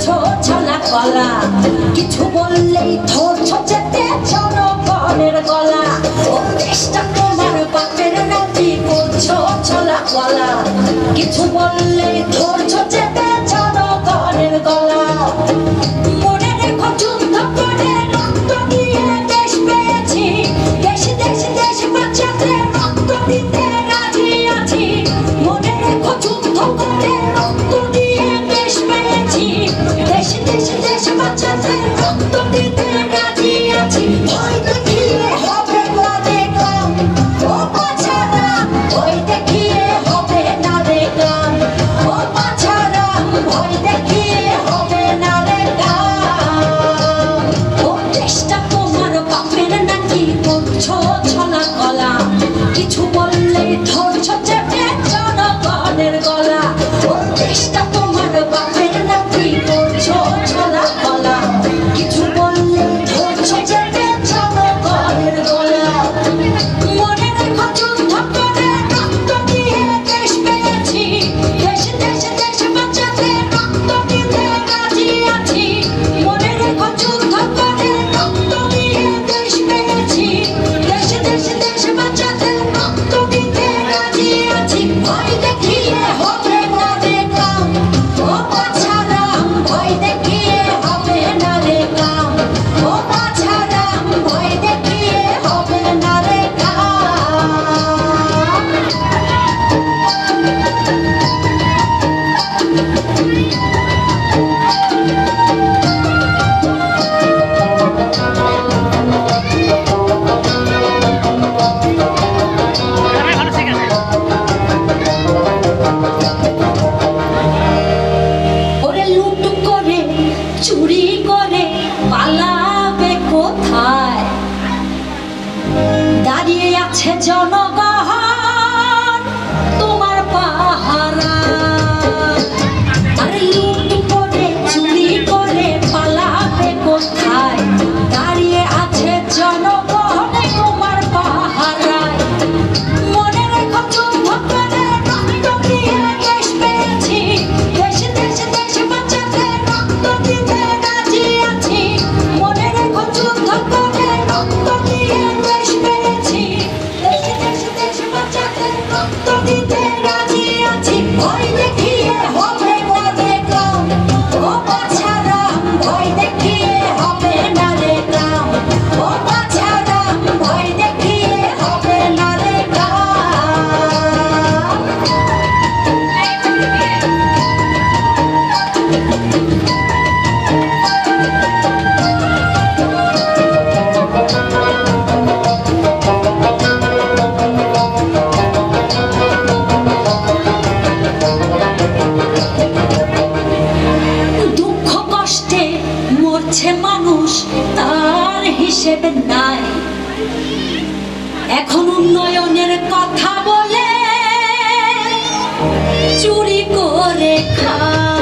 ছোট ছলা কলা? কিছু বললেই থর ছচেতে জনগণের গলা। ও দেশটা তোমার বাপের নাতি করছ ছলা কলা। কিছু বললেই থর করে পালাবে কোথায়? দাঁড়িয়ে আছে জনগণ Todo quiera, chica, chica, chica, chica, হচ্ছে মানুষ তার হিসেবে নাই। এখন উন্নয়নের কথা বলে চুরি করে খায়।